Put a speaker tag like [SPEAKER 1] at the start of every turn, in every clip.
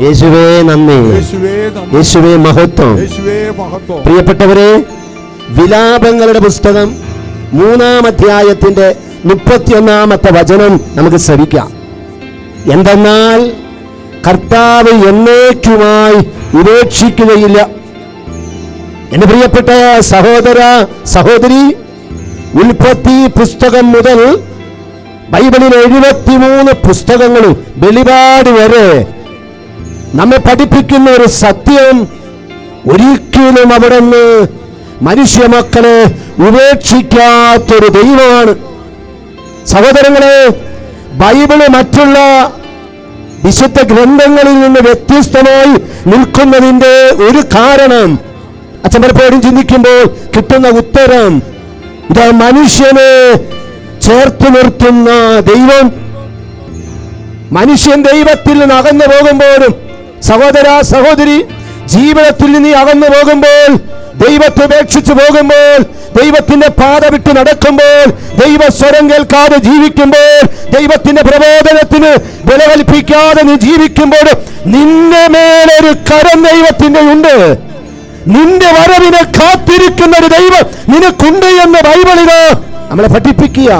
[SPEAKER 1] യേശുവേ നന്ദി.
[SPEAKER 2] യേശുവേ
[SPEAKER 1] മഹത്വം. പ്രിയപ്പെട്ടവരെ വിലാപങ്ങളുടെ പുസ്തകം മൂന്നാം അധ്യായത്തിന്റെ മുപ്പത്തിയൊന്നാമത്തെ വചനം നമുക്ക് ശ്രവിക്കാം. എന്തെന്നാൽ കർത്താവ് എന്നേക്കുമായി ഉപേക്ഷിക്കുകയില്ല. എന്റെ പ്രിയപ്പെട്ട സഹോദര സഹോദരി ഉൽപ്പത്തി പുസ്തകം മുതൽ ബൈബിളിൽ എഴുപത്തിമൂന്ന് പുസ്തകങ്ങളും വെളിപാട് വരെ നമ്മെ പഠിപ്പിക്കുന്ന ഒരു സത്യം ഒരിക്കലും അവിടെ നിന്ന് മനുഷ്യ മനുഷ്യമക്കളെ ഉപേക്ഷിക്കാത്തൊരു ദൈവമാണ്. സഹോദരങ്ങളെ ബൈബിൾ മറ്റുള്ള വിശുദ്ധ ഗ്രന്ഥങ്ങളിൽ നിന്ന് വ്യത്യസ്തമായി നിൽക്കുന്നതിന്റെ ഒരു കാരണം അച്ഛൻ പലപ്പോഴും ചിന്തിക്കുമ്പോൾ കിട്ടുന്ന ഉത്തരം ഇത് മനുഷ്യനെ ചേർത്ത് നിർത്തുന്ന ദൈവം മനുഷ്യൻ ദൈവത്തിൽ നിന്ന് അകന്നു പോകുമ്പോഴും സഹോദര സഹോദരി ജീവിതത്തിൽ നിന്ന് അകന്നു പോകുമ്പോൾ ദൈവത്തെ ഉപേക്ഷിച്ചു പോകുമ്പോൾ ദൈവത്തിന്റെ പാത വിട്ട് നടക്കുമ്പോൾ ദൈവ സ്വരം കേൾക്കാതെ ജീവിക്കുമ്പോൾ ദൈവത്തിന്റെ പ്രബോധനത്തിന് വില കൽപ്പിക്കാതെ നീ ജീവിക്കുമ്പോൾ നിന്റെ മേലൊരു കരം ദൈവത്തിന്റെ ഉണ്ട്. നിന്റെ വരവിനെ കാത്തിരിക്കുന്ന ഒരു ദൈവം നിനക്കുണ്ട് എന്ന് ബൈബിളിന് നമ്മളെ പഠിപ്പിക്കുക.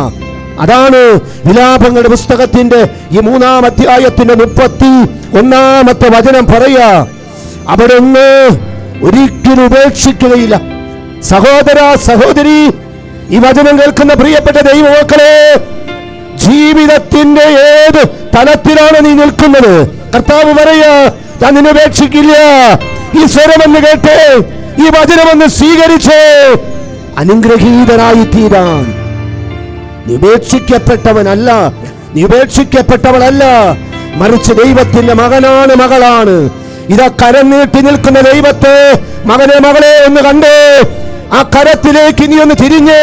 [SPEAKER 1] അതാണ് വിലാപങ്ങളുടെ പുസ്തകത്തിന്റെ ഈ മൂന്നാം അധ്യായത്തിന്റെ മുപ്പത്തി ഒന്നാമത്തെ വചനം പറയുക. അവിടുന്ന് ഒരിക്കലും ഉപേക്ഷിക്കുകയില്ല. സഹോദര സഹോദരി ഈ വചനം കേൾക്കുന്ന പ്രിയപ്പെട്ട ദൈവമക്കളെ ജീവിതത്തിന്റെ ഏത് തലത്തിലാണ് നീ നിൽക്കുന്നത്? കർത്താവ് പറയാ ഞാൻ നിന്നെ ഉപേക്ഷിക്കില്ല. ഈ സ്വരമെന്ന് കേട്ടേ ഈ വചനമെന്ന് സ്വീകരിച്ച് അനുഗ്രഹീതനായി തീരാൻ നീ ഉപേക്ഷിക്കപ്പെട്ടവനല്ല നീ മറിച്ച് ദൈവത്തിന്റെ മകനാണ് മകളാണ്. ഇതാ കരം നീട്ടി നിൽക്കുന്ന ദൈവത്തെ മകനെ മകളെ ഒന്ന് കണ്ടേ. ആ കരത്തിലേക്ക് നീ ഒന്ന് തിരിഞ്ഞ്.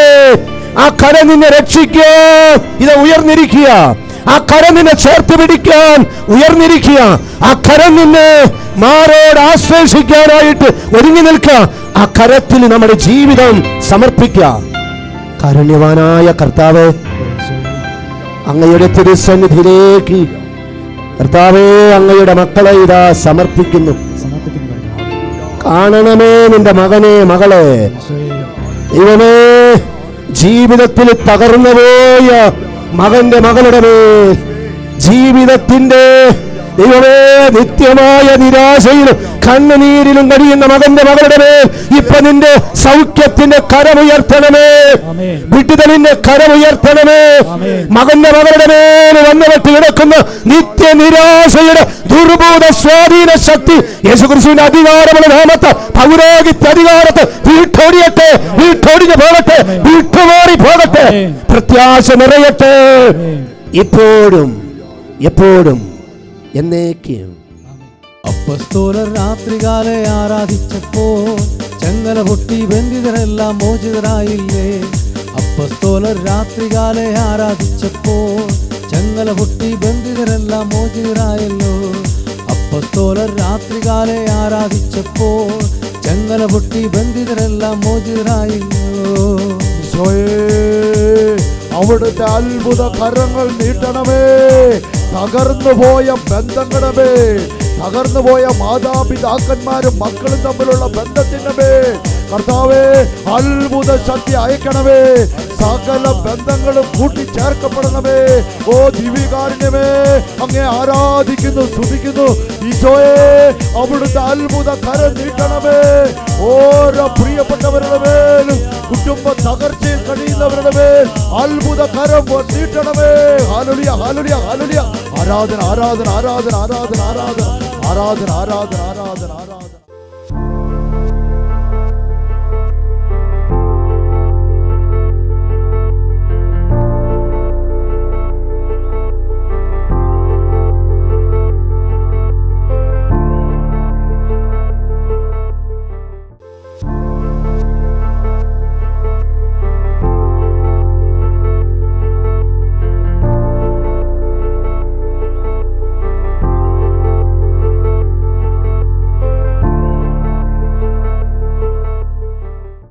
[SPEAKER 1] ആ കര നിന്നെ രക്ഷിക്കുക. ഇത് ഉയർന്നിരിക്കുക. ആ കര നിന്നെ ചേർത്ത് പിടിക്കാൻ ഉയർന്നിരിക്കുക. ആ കര നിന്നെ മാറോട് ആശ്ലേഷിക്കാനായിട്ട് ഒരുങ്ങി നിൽക്കുക. ആ കരത്തിൽ നമ്മുടെ ജീവിതം സമർപ്പിക്കുക. കാരുണ്യവാനായ കർത്താവ് അങ്ങയുടെ തിരുസന്നിധിയിലേക്ക് കർത്താവേ അങ്ങയുടെ മക്കളെ ഇതാ സമർപ്പിക്കുന്നു. കാണണമേ നിന്റെ മകനെ മകളെ. ദൈവമേ ജീവിതത്തിൽ തകർന്നുപോയ മകന്റെ മകളുടെ മേൽ ജീവിതത്തിന്റെ ദൈവമേ നിത്യമായ നിരാശയിലും കണ്ണുനീരിലും കഴിയുന്ന മകന്റെ മകളുടെ മേൽ ഇപ്പൊ നിന്റെ സൗഖ്യത്തിന്റെ കരമുയർത്തണമേ. വിട്ടുതലിന്റെ കരമുയർത്തണമേ. മകന്റെ മകളുടെ മേൽ വന്നവട്ട് കിടക്കുന്ന നിത്യ നിരാശയുടെ ദുർബോധ സ്വാധീന ശക്തി യേശുക്രിസ്തുവിന്റെ അധികാരമുള്ള നാമത്തെ പൗരോഹിത്യ അധികാരത്തെ വീട്ടോടിയട്ടെ വീട്ടോടിഞ്ഞു പോകട്ടെ വീട്ടുമാറി പോകട്ടെ പ്രത്യാശ നിറയട്ടെ.
[SPEAKER 3] എപ്പോഴും
[SPEAKER 1] ഇപ്പോഴും എപ്പോഴും എന്നേക്കും.
[SPEAKER 3] അപ്പസ്തോലർ രാത്രികാലെ ആരാധിച്ചപ്പോൾ ചങ്ങല പൊട്ടി ബന്ധിതരെല്ലാം മോചിതരായില്ലേ? അപ്പസ്തോലർ രാത്രികാലെ ആരാധിച്ചപ്പോൾ ചങ്ങല പൊട്ടി ബന്ധിതരെല്ലാം മോചിതരായല്ലോ? അപ്പസ്തോലർ രാത്രികാലെ ആരാധിച്ചപ്പോൾ ചങ്ങല പൊട്ടി ബന്ധിതരെല്ലാം മോചിതരായല്ലോ?
[SPEAKER 2] അവിടുത്തെ അത്ഭുത കരങ്ങൾ നീട്ടണമേ. തകർന്നു പോയ ബന്ധങ്ങളുടെ മേൽ തകർന്നു പോയ മാതാപിതാക്കന്മാരും മക്കളും തമ്മിലുള്ള ബന്ധത്തിന്റെ മേൽ. കർത്താവേ അത്ഭുത ശക്തി അയക്കണമേ. സകല ബന്ധങ്ങളും കൂട്ടിച്ചേർക്കപ്പെടണമേ. ഓ ദിവികാരുണ്യമേ അങ്ങേ ആരാധിക്കുന്നു സ്തുതിക്കുന്നു. ഈശോയെ അവിടുത്തെ അത്ഭുത കരം നീട്ടണമേ. ഓരോ പ്രിയപ്പെട്ടവരുടെ മേലും കുടുംബ തകർച്ചയിൽ കഴിയുന്നവരുടെ മേൽ അത്ഭുത കരം നീട്ടണമേ ഹാലുലിയ ഹാലുലിയ ഹാലുലിയ. ആരാധന ആരാധന ആരാധന ആരാധന ആരാധന ആരാധന ആരാധന ആരാധന ആരാധന.